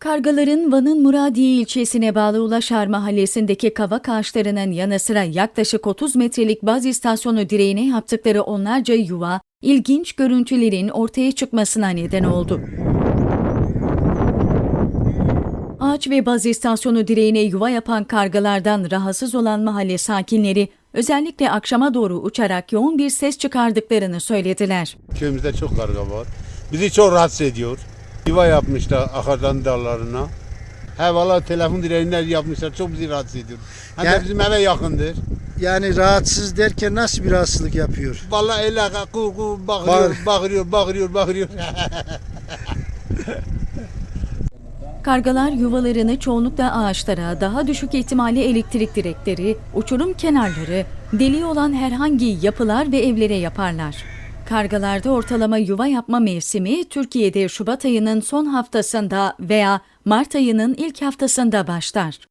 Kargaların Van'ın Muradiye ilçesine bağlı Ulaşar mahallesindeki kavak ağaçlarının yanı sıra yaklaşık 30 metrelik baz istasyonu direğine yaptıkları onlarca yuva, ilginç görüntülerin ortaya çıkmasına neden oldu. Ağaç ve baz istasyonu direğine yuva yapan kargalardan rahatsız olan mahalle sakinleri özellikle akşama doğru uçarak yoğun bir ses çıkardıklarını söylediler. Köyümüzde çok karga var. Bizi çok rahatsız ediyor. Yuva yapmışlar akardan dallarına. He valla telefon direğinden yapmışlar. Çok bizi rahatsız ediyor. Hem Ya- de bizim eve yakındır. Yani rahatsız derken nasıl bir rahatsızlık yapıyor? Valla el ku ku bağırıyor, Bağır- bağırıyor, bağırıyor, bağırıyor. Kargalar yuvalarını çoğunlukla ağaçlara, daha düşük ihtimalle elektrik direkleri, uçurum kenarları, deliği olan herhangi yapılar ve evlere yaparlar. Kargalarda ortalama yuva yapma mevsimi Türkiye'de Şubat ayının son haftasında veya Mart ayının ilk haftasında başlar.